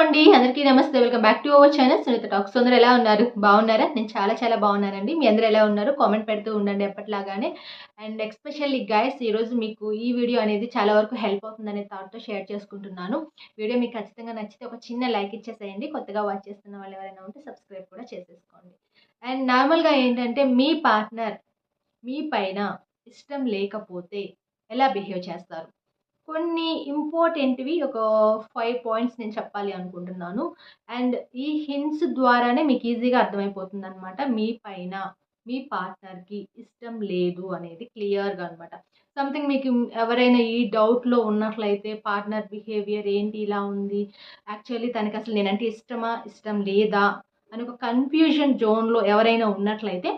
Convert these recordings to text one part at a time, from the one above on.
అండి. అందరికీ నమస్తే. Welcome back to our channel. Sunitha talks. అందరూ ఎలా ఉన్నారు? బాగున్నారా? నేను చాలా చాలా బాగున్నానండి. మీ అందరూ ఎలా ఉన్నారు? కామెంట్ పెడుతూ ఉండండి ఎప్పటిలాగానే. అండ్ ఎక్స్పెషల్లీ గైస్ ఈరోజు మీకు ఈ వీడియో అనేది చాలా వరకు హెల్ప్ అవుతుందనే థాట్తో షేర్ చేసుకుంటున్నాను. వీడియో మీకు ఖచ్చితంగా నచ్చితే ఒక చిన్న లైక్ ఇచ్చేసేయండి. కొత్తగా వాచ్ చేస్తున్న వాళ్ళు ఎవరైనా ఉంటే సబ్స్క్రైబ్ కూడా చేసేసుకోండి. అండ్ నార్మల్గా ఏంటంటే మీ పార్ట్నర్ మీ పైన ఇష్టం లేకపోతే ఎలా బిహేవ్ చేస్తారు? కొన్ని ఇంపార్టెంట్వి ఒక ఫైవ్ పాయింట్స్ నేను చెప్పాలి అనుకుంటున్నాను. అండ్ ఈ హింట్స్ ద్వారానే మీకు ఈజీగా అర్థమైపోతుంది అనమాట మీ పైన మీ పార్ట్నర్కి ఇష్టం లేదు అనేది క్లియర్గా అనమాట సంథింగ్ మీకు ఎవరైనా ఈ డౌట్లో ఉన్నట్లయితే పార్ట్నర్ బిహేవియర్ ఏంటి ఇలా ఉంది? యాక్చువల్లీ తనకి అసలు నేనంటే ఇష్టమా ఇష్టం లేదా? అని ఒక కన్ఫ్యూజన్ జోన్లో ఎవరైనా ఉన్నట్లయితే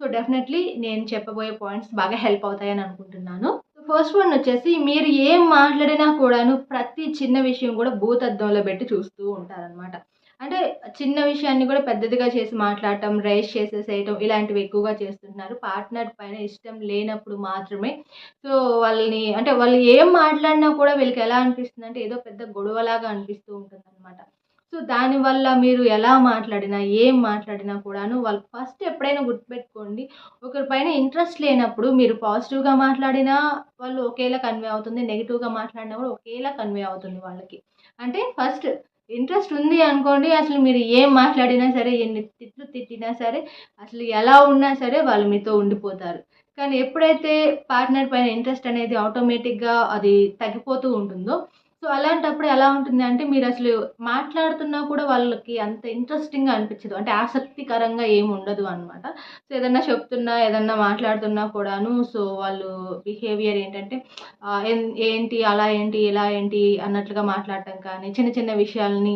సో డెఫినెట్లీ నేను చెప్పబోయే పాయింట్స్ బాగా హెల్ప్ అవుతాయని అనుకుంటున్నాను. ఫస్ట్ వన్ వచ్చేసి మీరు ఏం మాట్లాడినా కూడాను ప్రతి చిన్న విషయం కూడా భూతద్దంలో పెట్టి చూస్తూ ఉంటారనమాట అంటే చిన్న విషయాన్ని కూడా పెద్దదిగా చేసి మాట్లాడటం రైస్ చేసేసేయటం ఇలాంటివి ఎక్కువగా చేస్తుంటున్నారు. పార్ట్నర్ పైన ఇష్టం లేనప్పుడు మాత్రమే. సో వాళ్ళని అంటే వాళ్ళు ఏం మాట్లాడినా కూడా వీళ్ళకి ఎలా అనిపిస్తుంది అంటే ఏదో పెద్ద గొడవలాగా అనిపిస్తూ ఉంటుంది అనమాట సో దానివల్ల మీరు ఎలా మాట్లాడినా ఏం మాట్లాడినా కూడాను వాళ్ళు ఫస్ట్ ఎప్పుడైనా గుర్తుపెట్టుకోండి. ఒకరి పైన ఇంట్రెస్ట్ లేనప్పుడు మీరు పాజిటివ్గా మాట్లాడినా వాళ్ళు ఒకేలా కన్వే అవుతుంది. నెగిటివ్గా మాట్లాడినా కూడా ఒకేలా కన్వే అవుతుంది వాళ్ళకి. అంటే ఫస్ట్ ఇంట్రెస్ట్ ఉంది అనుకోండి అసలు మీరు ఏం మాట్లాడినా సరే ఎన్ని తిట్లు తిట్టినా సరే అసలు ఎలా ఉన్నా సరే వాళ్ళు మీతో ఉండిపోతారు. కానీ ఎప్పుడైతే పార్ట్నర్ పైన ఇంట్రెస్ట్ అనేది ఆటోమేటిక్గా అది తగ్గిపోతూ ఉంటుందో సో అలాంటప్పుడు ఎలా ఉంటుంది అంటే మీరు అసలు మాట్లాడుతున్నా కూడా వాళ్ళకి అంత ఇంట్రెస్టింగ్గా అనిపించదు. అంటే ఆసక్తికరంగా ఏమి ఉండదు అనమాట సో ఏదన్నా చెప్తున్నా ఏదన్నా మాట్లాడుతున్నా కూడాను సో వాళ్ళు బిహేవియర్ ఏంటంటే ఏంటి అలా ఏంటి ఇలా ఏంటి అన్నట్లుగా మాట్లాడటం కానీ చిన్న చిన్న విషయాల్ని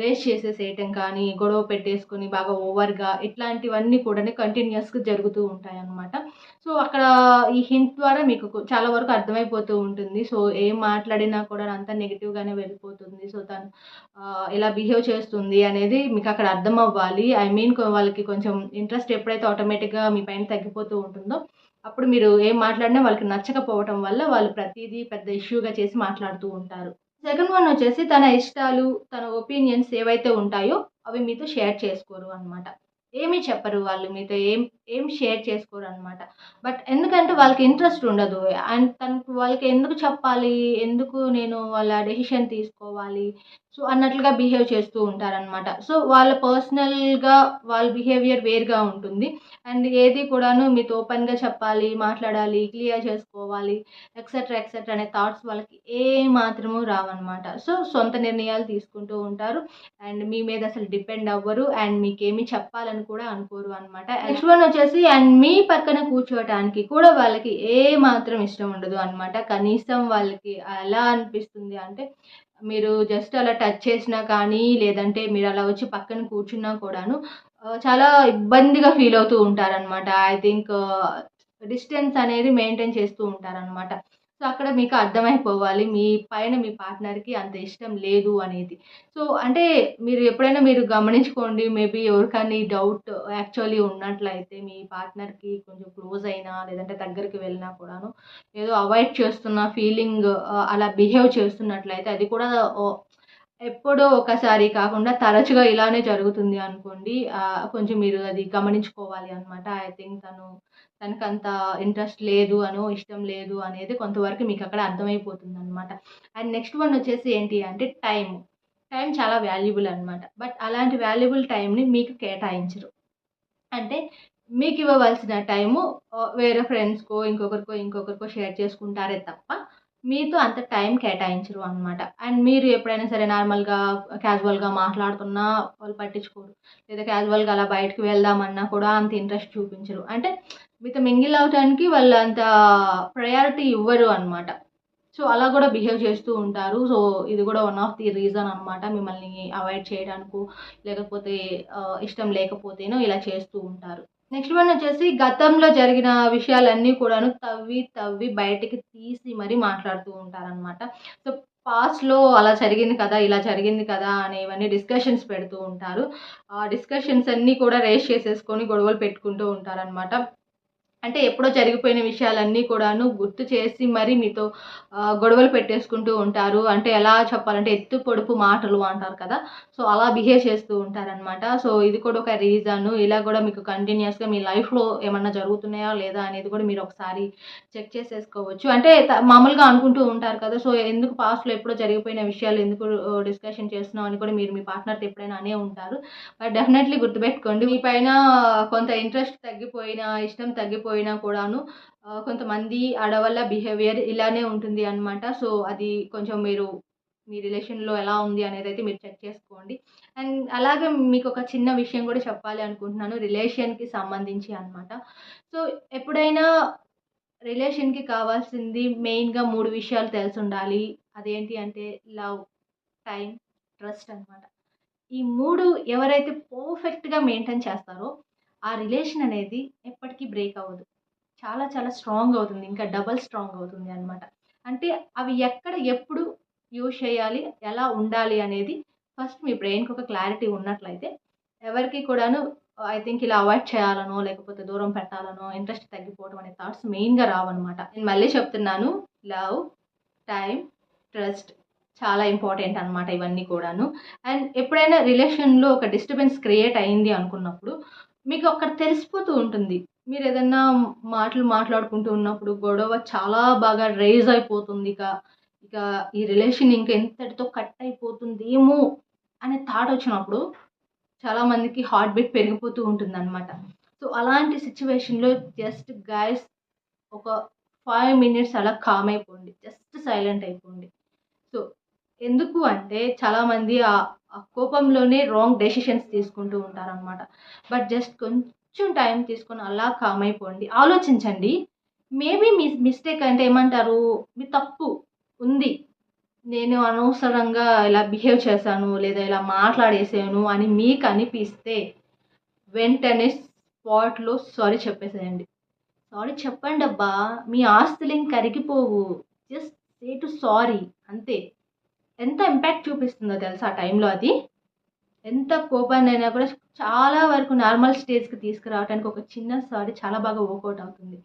రేస్ చేసేసేయటం కానీ గొడవ పెట్టేసుకొని బాగా ఓవర్గా ఇట్లాంటివన్నీ కూడా కంటిన్యూస్గా జరుగుతూ ఉంటాయి అన్నమాట. సో అక్కడ ఈ హింట్ ద్వారా మీకు చాలా వరకు అర్థమైపోతూ ఉంటుంది. సో ఏం మాట్లాడినా కూడా అంతా నెగిటివ్గానే వెళ్ళిపోతుంది. సో తను ఎలా బిహేవ్ చేస్తుంది అనేది మీకు అక్కడ అర్థం అవ్వాలి. ఐ మీన్ వాళ్ళకి కొంచెం ఇంట్రెస్ట్ ఎప్పుడైతే ఆటోమేటిక్గా మీ పైన తగ్గిపోతూ ఉంటుందో అప్పుడు మీరు ఏం మాట్లాడినా వాళ్ళకి నచ్చకపోవటం వల్ల వాళ్ళు ప్రతిదీ పెద్ద ఇష్యూగా చేసి మాట్లాడుతూ ఉంటారు. సెకండ్ వన్ వచ్చేసి తన ఇష్టాలు తన ఒపీనియన్స్ ఏవైతే ఉంటాయో అవి మీతో షేర్ చేసుకోరు అనమాట ఏమీ చెప్పరు వాళ్ళు మీతో ఏం ఏం షేర్ చేసుకోరు అనమాట బట్ ఎందుకంటే వాళ్ళకి ఇంట్రెస్ట్ ఉండదు. అండ్ తనకు వాళ్ళకి ఎందుకు చెప్పాలి? ఎందుకు నేను వాళ్ళ డెసిషన్ తీసుకోవాలి? సో అన్నట్లుగా బిహేవ్ చేస్తూ ఉంటారనమాట సో వాళ్ళ పర్సనల్గా వాళ్ళ బిహేవియర్ వేరుగా ఉంటుంది. అండ్ ఏది కూడాను మీతో ఓపెన్గా చెప్పాలి మాట్లాడాలి క్లియర్ చేసుకోవాలి ఎక్సెట్రా ఎక్సెట్రా అనే థాట్స్ వాళ్ళకి ఏ మాత్రము రావన్నమాట. సో సొంత నిర్ణయాలు తీసుకుంటూ ఉంటారు. అండ్ మీ మీద అసలు డిపెండ్ అవ్వరు. అండ్ మీకేమి చెప్పాలని కూడా అనుకోరు అనమాట నెక్స్ట్ వన్ వచ్చేసి అండ్ మీ పక్కన కూర్చోవటానికి కూడా వాళ్ళకి ఏ మాత్రం ఇష్టం ఉండదు అనమాట కనీసం వాళ్ళకి ఎలా అనిపిస్తుంది అంటే మీరు జస్ట్ అలా టచ్ చేసినా కానీ లేదంటే మీరు అలా వచ్చి పక్కన కూర్చున్నా కూడాను చాలా ఇబ్బందిగా ఫీల్ అవుతూ ఉంటారనమాట ఐ థింక్ డిస్టెన్స్ అనేది మెయింటైన్ చేస్తూ ఉంటారనమాట సో అక్కడ మీకు అర్థమైపోవాలి. మీ పైన మీ పార్ట్నర్కి అంత ఇష్టం లేదు అనేది. సో అంటే మీరు ఎప్పుడైనా మీరు గమనించుకోండి మేబీ ఎవరికైనా డౌట్ యాక్చువల్లీ ఉన్నట్లయితే మీ పార్ట్నర్కి కొంచెం క్లోజ్ అయినా లేదంటే దగ్గరికి వెళ్ళినా కూడాను ఏదో అవాయిడ్ చేస్తున్న ఫీలింగ్ అలా బిహేవ్ చేస్తున్నట్లయితే అది కూడా ఎప్పుడో ఒకసారి కాకుండా తరచుగా ఇలానే జరుగుతుంది అనుకోండి. కొంచెం మీరు అది గమనించుకోవాలి అనమాట ఐ థింక్ తను తనకు అంత ఇంట్రెస్ట్ లేదు అనో ఇష్టం లేదు అనేది కొంతవరకు మీకు అక్కడ అర్థమైపోతుంది అనమాట అండ్ నెక్స్ట్ వన్ వచ్చేసి ఏంటి అంటే టైం టైం చాలా వాల్యుబుల్ అనమాట బట్ అలాంటి వాల్యుబుల్ టైంని మీకు కేటాయించరు. అంటే మీకు ఇవ్వవలసిన టైము వేరే ఫ్రెండ్స్కో ఇంకొకరికో ఇంకొకరికో షేర్ చేసుకుంటారే తప్ప మీతో అంత టైం కేటాయించరు అనమాట అండ్ మీరు ఎప్పుడైనా సరే నార్మల్గా క్యాజువల్గా మాట్లాడుతున్నా వాళ్ళు పట్టించుకోరు. లేదా క్యాజువల్గా అలా బయటకు వెళ్దామన్నా కూడా అంత ఇంట్రెస్ట్ చూపించరు. అంటే మీతో మింగిల్ అవడానికి వాళ్ళు అంత ప్రయారిటీ ఇవ్వరు అనమాట సో అలా కూడా బిహేవ్ చేస్తూ ఉంటారు. సో ఇది కూడా వన్ ఆఫ్ ది రీజన్ అనమాట మిమ్మల్ని అవాయిడ్ చేయడానికి లేకపోతే ఇష్టం లేకపోతేనో ఇలా చేస్తూ ఉంటారు. నెక్స్ట్ వన్ వచ్చేసి గతంలో జరిగిన విషయాలన్నీ కూడాను తవ్వి తవ్వి బయటికి తీసి మరీ మాట్లాడుతూ ఉంటారనమాట సో పాస్ట్లో అలా జరిగింది కదా ఇలా జరిగింది కదా అనేవన్నీ డిస్కషన్స్ పెడుతూ ఉంటారు. ఆ డిస్కషన్స్ అన్నీ కూడా రేస్ చేసేసుకొని గొడవలు పెట్టుకుంటూ ఉంటారనమాట అంటే ఎప్పుడో జరిగిపోయిన విషయాలన్నీ కూడాను గుర్తు చేసి మరి మీతో గొడవలు పెట్టేసుకుంటూ ఉంటారు. అంటే ఎలా చెప్పాలంటే ఎత్తు పొడుపు మాటలు అంటారు కదా. సో అలా బిహేవ్ చేస్తూ ఉంటారనమాట సో ఇది కూడా ఒక రీజన్. ఇలా కూడా మీకు కంటిన్యూస్గా మీ లైఫ్లో ఏమన్నా జరుగుతున్నాయా లేదా అనేది కూడా మీరు ఒకసారి చెక్ చేసేసుకోవచ్చు. అంటే మామూలుగా అనుకుంటూ ఉంటారు కదా. సో ఎందుకు పాస్ట్లో ఎప్పుడో జరిగిపోయిన విషయాలు ఎందుకు డిస్కషన్ చేస్తున్నాం అని కూడా మీరు మీ పార్ట్నర్తో ఎప్పుడైనా అనే ఉంటారు. బట్ డెఫినెట్లీ గుర్తుపెట్టుకోండి. మీ పైన కొంత ఇంట్రెస్ట్ తగ్గిపోయినా ఇష్టం తగ్గిపోయినా పోయినా కూడాను కొంతమంది ఆడవాళ్ళ బిహేవియర్ ఇలానే ఉంటుంది అనమాట సో అది కొంచెం మీరు మీ రిలేషన్లో ఎలా ఉంది అనేది అయితే మీరు చెక్ చేసుకోండి. అండ్ అలాగే మీకు ఒక చిన్న విషయం కూడా చెప్పాలి అనుకుంటున్నాను రిలేషన్కి సంబంధించి అనమాట సో ఎప్పుడైనా రిలేషన్కి కావాల్సింది మెయిన్గా మూడు విషయాలు తెలిసి ఉండాలి. అదేంటి అంటే లవ్ టైం ట్రస్ట్ అనమాట ఈ మూడు ఎవరైతే పర్ఫెక్ట్గా మెయింటైన్ చేస్తారో ఆ రిలేషన్ అనేది ఎప్పటికీ బ్రేక్ అవ్వదు. చాలా చాలా స్ట్రాంగ్ అవుతుంది. ఇంకా డబల్ స్ట్రాంగ్ అవుతుంది అనమాట అంటే అవి ఎక్కడ ఎప్పుడు యూజ్ చేయాలి ఎలా ఉండాలి అనేది ఫస్ట్ మీ బ్రెయిన్కి ఒక క్లారిటీ ఉన్నట్లయితే ఎవరికి కూడాను ఐ థింక్ ఇలా అవాయిడ్ చేయాలనో లేకపోతే దూరం పెట్టాలనో ఇంట్రెస్ట్ తగ్గిపోవడం అనే థాట్స్ మెయిన్గా రావన్నమాట. నేను మళ్ళీ చెప్తున్నాను. లవ్ టైం ట్రస్ట్ చాలా ఇంపార్టెంట్ అనమాట ఇవన్నీ కూడాను. అండ్ ఎప్పుడైనా రిలేషన్లో ఒక డిస్టర్బెన్స్ క్రియేట్ అయింది అనుకున్నప్పుడు మీకు అక్కడ తెలిసిపోతూ ఉంటుంది. మీరు ఏదన్నా మాటలు మాట్లాడుకుంటూ ఉన్నప్పుడు గొడవ చాలా బాగా రేజ్ అయిపోతుంది. ఇక ఇక ఈ రిలేషన్ ఇంకా ఎంతటితో కట్ అయిపోతుంది ఏమో అనే థాట్ వచ్చినప్పుడు చాలామందికి హార్ట్ బీట్ పెరిగిపోతూ ఉంటుంది అనమాట సో అలాంటి సిచ్యువేషన్లో జస్ట్ గాయస్ ఒక ఫైవ్ మినిట్స్ అలా కామ్ అయిపోండి. జస్ట్ సైలెంట్ అయిపోండి. ఎందుకు అంటే చాలామంది ఆ కోపంలోనే రాంగ్ డెసిషన్స్ తీసుకుంటూ ఉంటారనమాట బట్ జస్ట్ కొంచెం టైం తీసుకొని అలా కామ్ అయిపోండి. ఆలోచించండి. మేబీ మీ మిస్టేక్ అంటే ఏమంటారు? మీ తప్పు ఉంది. నేను అనవసరంగా ఇలా బిహేవ్ చేశాను లేదా ఇలా మాట్లాడేసాను అని మీకు అనిపిస్తే వెంటనే స్పాట్లో సారీ చెప్పేసేయండి. సారీ చెప్పండి అబ్బా మీ ఆస్తులు ఏం కరిగిపోవు. జస్ట్ సే టు సారీ అంతే. ఎంత ఇంపాక్ట్ చూపిస్తుందో తెలుసా ఆ టైంలో అది? ఎంత కోపాన్ని అయినా కూడా చాలా వరకు నార్మల్ స్టేజ్కి తీసుకురావడానికి ఒక చిన్న సారీ చాలా బాగా వర్కౌట్ అవుతుంది.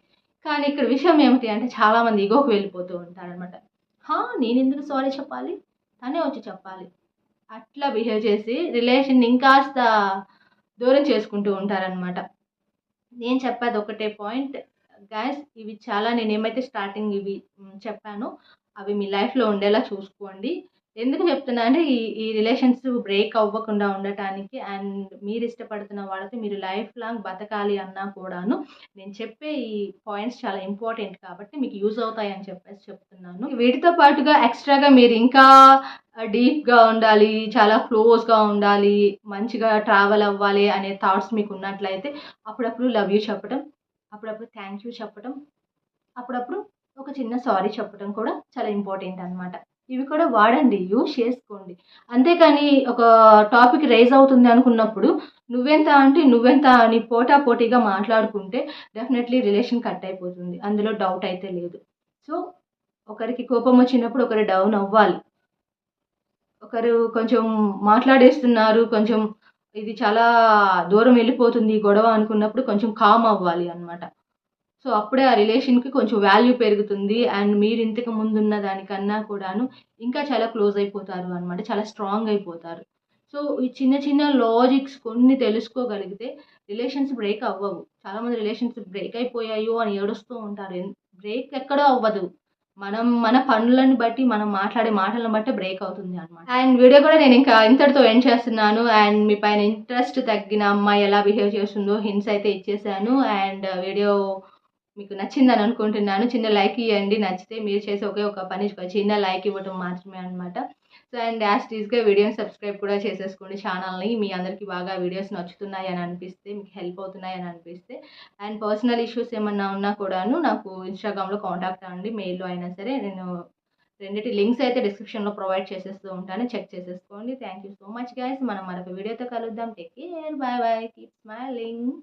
కానీ ఇక్కడ విషయం ఏమిటి అంటే చాలామంది ఇగోకి వెళ్ళిపోతూ ఉంటారనమాట హా నేను ఎందుకు సారీ చెప్పాలి? తనే వచ్చి చెప్పాలి. అట్లా బిహేవ్ చేసి రిలేషన్ ఇంకాస్త దూరం చేసుకుంటూ ఉంటారనమాట నేను చెప్పేది ఒకటే పాయింట్ గ్యాస్ ఇవి చాలా నేను ఏమైతే స్టార్టింగ్ ఇవి చెప్పానో అవి మీ లైఫ్లో ఉండేలా చూసుకోండి. ఎందుకు చెప్తున్నా అంటే ఈ ఈ రిలేషన్స్ బ్రేక్ అవ్వకుండా ఉండటానికి అండ్ మీరు ఇష్టపడుతున్న వాళ్ళతో మీరు లైఫ్ లాంగ్ బతకాలి అన్నా కూడాను నేను చెప్పే ఈ పాయింట్స్ చాలా ఇంపార్టెంట్ కాబట్టి మీకు యూజ్ అవుతాయి అని చెప్పేసి చెప్తున్నాను. వీటితో పాటుగా ఎక్స్ట్రాగా మీరు ఇంకా డీప్గా ఉండాలి చాలా క్లోజ్గా ఉండాలి మంచిగా ట్రావెల్ అవ్వాలి అనే థాట్స్ మీకు ఉన్నట్లయితే అప్పుడప్పుడు లవ్ యూ చెప్పడం అప్పుడప్పుడు థ్యాంక్ యూ చెప్పడం అప్పుడప్పుడు ఒక చిన్న సారీ చెప్పడం కూడా చాలా ఇంపార్టెంట్ అనమాట ఇవి కూడా వాడండి యూజ్ చేసుకోండి. అంతేకాని ఒక టాపిక్ రైజ్ అవుతుంది అనుకున్నప్పుడు నువ్వెంత అంటే నువ్వెంత అని పోటా పోటీగా మాట్లాడుకుంటే డెఫినెట్లీ రిలేషన్ కట్ అయిపోతుంది. అందులో డౌట్ అయితే లేదు. సో ఒకరికి కోపం వచ్చినప్పుడు ఒకరు డౌన్ అవ్వాలి. ఒకరు కొంచెం మాట్లాడేస్తున్నారు కొంచెం ఇది చాలా దూరం వెళ్ళిపోతుంది గొడవ అనుకున్నప్పుడు కొంచెం కామ్ అవ్వాలి అనమాట సో అప్పుడే ఆ రిలేషన్కి కొంచెం వాల్యూ పెరుగుతుంది అండ్ మీరు ఇంతకు ముందున్న దానికన్నా కూడాను ఇంకా చాలా క్లోజ్ అయిపోతారు అనమాట చాలా స్ట్రాంగ్ అయిపోతారు. సో ఈ చిన్న చిన్న లాజిక్స్ కొన్ని తెలుసుకోగలిగితే రిలేషన్స్ బ్రేక్ అవ్వవు. చాలామంది రిలేషన్స్ బ్రేక్ అయిపోయాయో అని ఏడుస్తూ ఉంటారు. బ్రేక్ ఎక్కడో అవ్వదు. మనం మన పనులను బట్టి మనం మాట్లాడే మాటలను బట్టి బ్రేక్ అవుతుంది అనమాట అండ్ వీడియో కూడా నేను ఇంకా ఇంతటితో ఎండ్ చేస్తున్నాను. అండ్ మీ పైన ఇంట్రెస్ట్ తగ్గిన అమ్మాయి ఎలా బిహేవ్ చేస్తుందో హింట్స్ అయితే ఇచ్చేసాను. అండ్ వీడియో మీకు నచ్చిందని అనుకుంటున్నాను. చిన్న లైక్ ఇవ్వండి నచ్చితే మీరు చేసే ఒకే ఒక పని చిన్న లైక్ ఇవ్వటం మాత్రమే అనమాట సో అండ్ యాజ్ టీజ్గా వీడియోని సబ్స్క్రైబ్ కూడా చేసేసుకోండి ఛానల్ని. మీ అందరికీ బాగా వీడియోస్ నచ్చుతున్నాయి అని అనిపిస్తే మీకు హెల్ప్ అవుతున్నాయి అని అనిపిస్తే అండ్ పర్సనల్ ఇష్యూస్ ఏమన్నా ఉన్నా కూడాను నాకు ఇన్స్టాగ్రామ్లో కాంటాక్ట్ అవ్వండి. మెయిల్లో అయినా సరే నేను రెండింటి లింక్స్ అయితే డిస్క్రిప్షన్లో ప్రొవైడ్ చేసేస్తూ ఉంటాను. చెక్ చేసేసుకోండి. Thank you so much guys మనం మరొక వీడియోతో కలుద్దాం. Take care. Bye bye. Keep smiling.